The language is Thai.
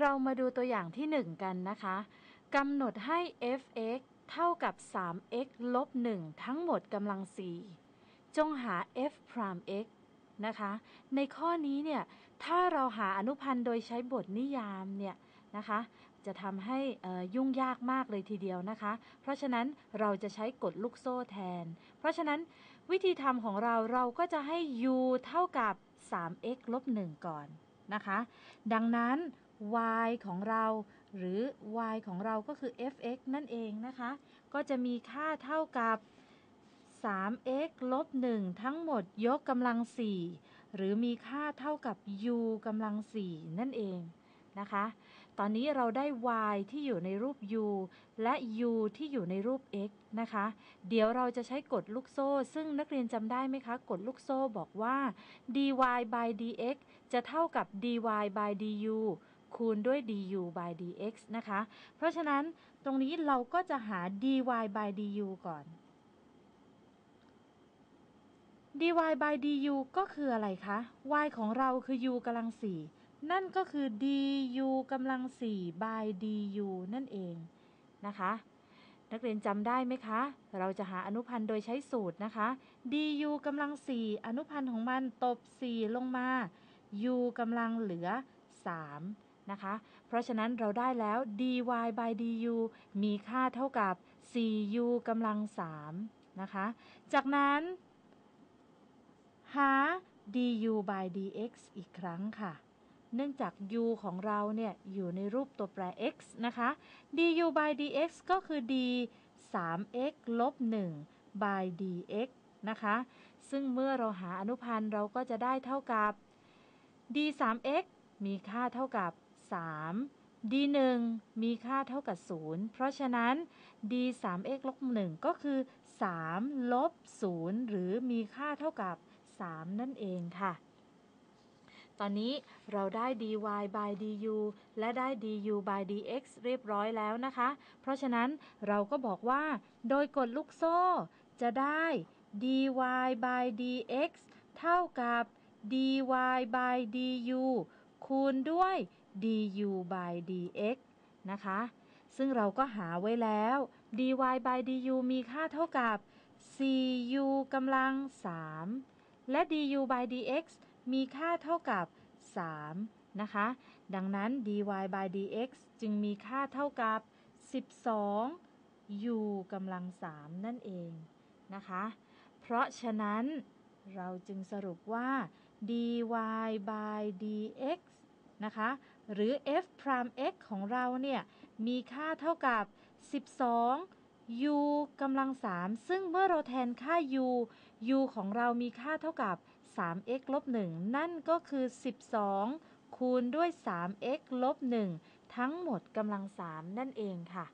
เรามาดูตัวอย่างที่ 1 กันนะคะกำหนดให้ f(x) เท่ากับ 3x ลบ 1 ทั้งหมดกำลัง 4 จงหา f'(x) นะคะ ในข้อนี้เนี่ย ถ้าเราหาอนุพันธ์โดยใช้บทนิยามเนี่ยนะคะ จะทำให้ยุ่งยากมากเลยทีเดียวนะคะ เพราะฉะนั้นเราจะใช้กฎลูกโซ่แทน เพราะฉะนั้นวิธีทำของเราเราก็จะให้ u เท่ากับ 3x ลบ 1 ก่อนนะคะ ดังนั้น y ของเรา หรือ y ของเราก็คือ f(x) นั่นเองนะคะ ก็จะมีค่าเท่ากับ 3x ลบ 1 ทั้งหมดยกกำลัง 4 หรือมีค่าเท่ากับ u กำลัง 4 นั่นเองนะคะ ตอนนี้เราได้ y ที่อยู่ในรูป u และ u ที่อยู่ในรูป x นะคะ เดี๋ยวเราจะใช้กฎลูกโซ่ ซึ่งนักเรียนจำได้ไหมคะ กฎลูกโซ่บอกว่า dy by dx จะเท่ากับ dy by du คูณด้วย du by dx นะคะ เพราะฉะนั้นตรงนี้เราก็จะหา dy by du ก่อน dy by du ก็คืออะไรคะ y ของเราคือ u กำลัง4นั่นก็คือ du กำลัง4 by du นั่นเองนะคะ นักเรียนจำได้ไหมคะ เราจะหาอนุพันธ์โดยใช้สูตรนะคะ du กำลัง4อนุพันธ์ของมันตบ 4 ลงมา u กำลังเหลือ 3 นะคะ เพราะฉะนั้นเราได้แล้ว dy by du มีค่าเท่ากับ 4u กำลัง 3 นะคะ จากนั้น หา du by dx อีกครั้งค่ะ เนื่องจาก u ของเราเนี่ย อยู่ในรูปตัวแปร x นะคะ du by dx ก็คือ d 3x ลบ 1 by dx นะคะ ซึ่งเมื่อเราหาอนุพันธ์เราก็จะได้เท่ากับ d 3x มีค่าเท่ากับ 3 d 1 มีค่าเท่ากับ 0 เพราะฉะนั้น d 3 x ลบ1ก็คือ 3 ลบ 0 หรือมีค่าเท่ากับ 3 นั่นเองค่ะ ตอนนี้เราได้ dy by du และได้ du by dx เรียบร้อยแล้วนะคะ เพราะฉะนั้นเราก็บอกว่า โดยกฎลูกโซ่จะได้ dy by dx เท่ากับ dy by du คูณด้วย du by dx นะคะ ซึ่งเราก็หาไว้แล้ว dy by du มีค่าเท่ากับ 4u กำลัง 3 และ du by dx มีค่าเท่ากับ 3 นะคะ ดังนั้น dy by dx จึงมีค่าเท่ากับ 12u กำลัง 3 นั่นเองนะคะ เพราะฉะนั้นเราจึงสรุปว่า dy by dx นะคะ หรือ f prime x ของเราเนี่ยมีค่าเท่ากับ 12 u กำลัง 3 ซึ่งเมื่อเราแทนค่า u u ของเรามีค่าเท่ากับ 3x ลบ 1 นั่นก็คือ 12 คูณด้วย 3x ลบ 1 ทั้งหมดกำลัง 3 นั่นเองค่ะ